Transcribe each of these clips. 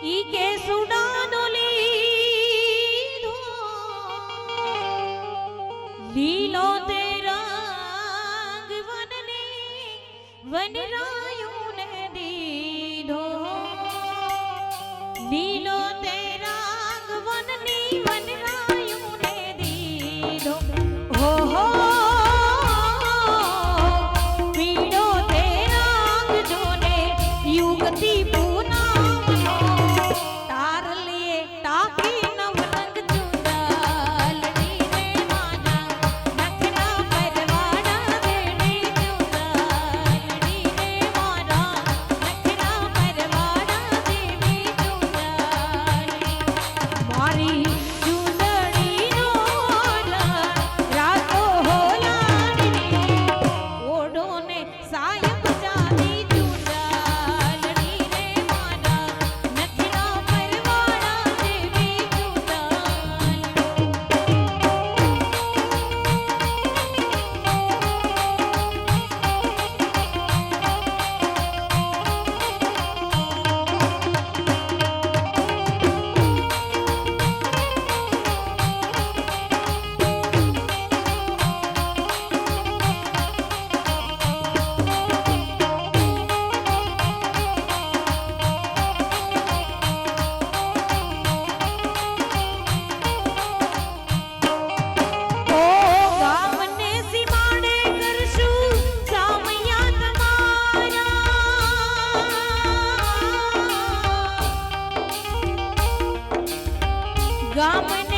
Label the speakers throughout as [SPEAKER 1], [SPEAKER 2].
[SPEAKER 1] ઈ કે સુડાનો લીધો લીલો તે રંગ વનને વનરા ગામને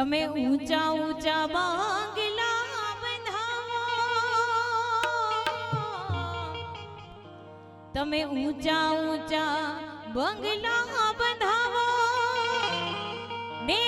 [SPEAKER 1] તમે ઊંચા ઊંચા બાંગલા બંધાવો. તમે ઊંચા ઊંચા બંગલા બંધાવો. ને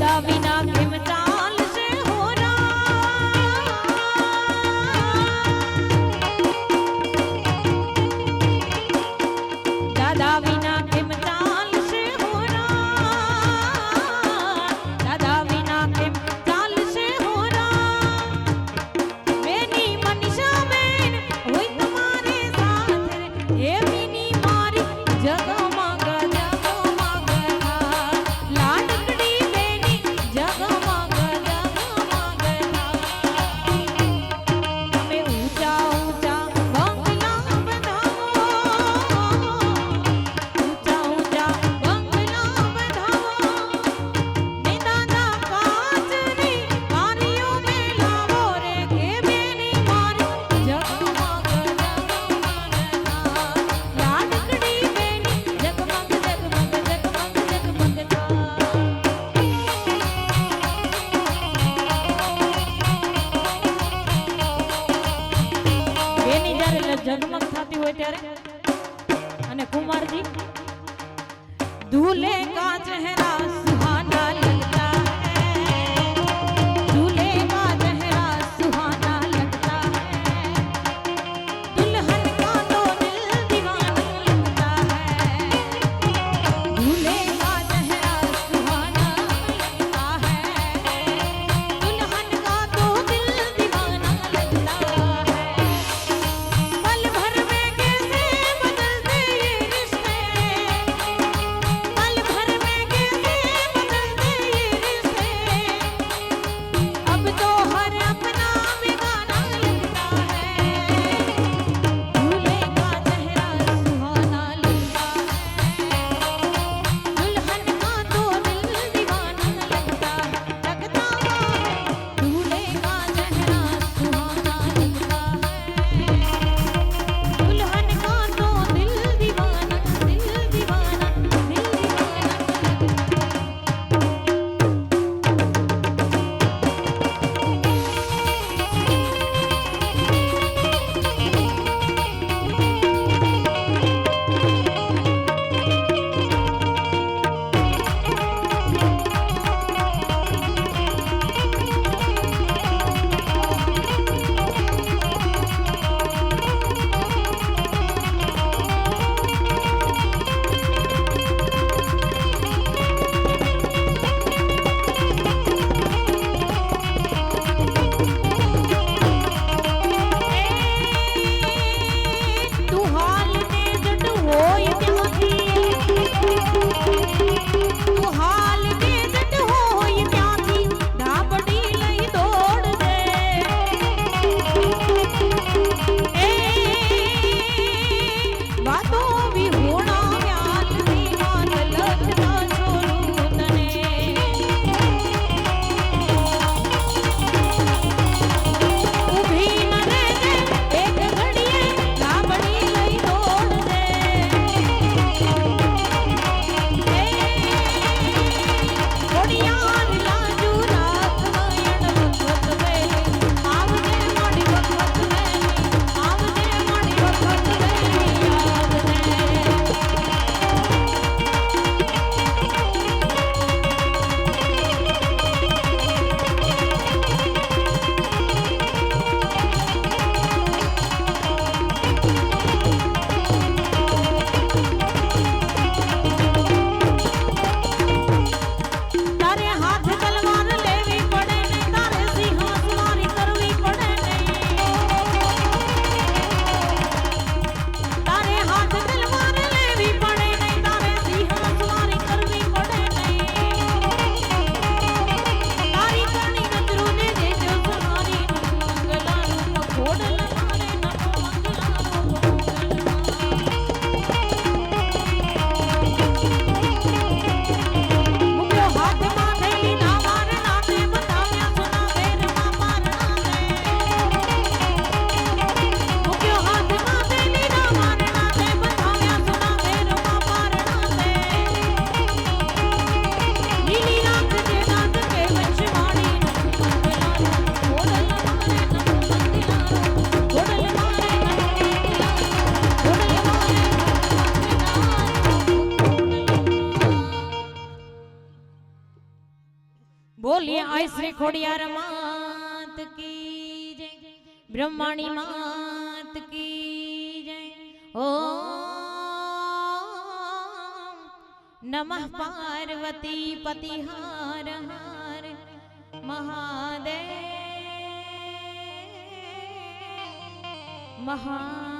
[SPEAKER 1] ಮಿತ ವಿನಾ ಕಿಮಚ જન્મક થતી હોય ત્યારે? અને કુમારજી દુલે કાચ હે રાસ ખોડિયાર માત કી જય, બ્રહ્માણી માત કી જય ઓ નમઃ પાર્વતી પતિ હાર હાર મહાદેવ, મહા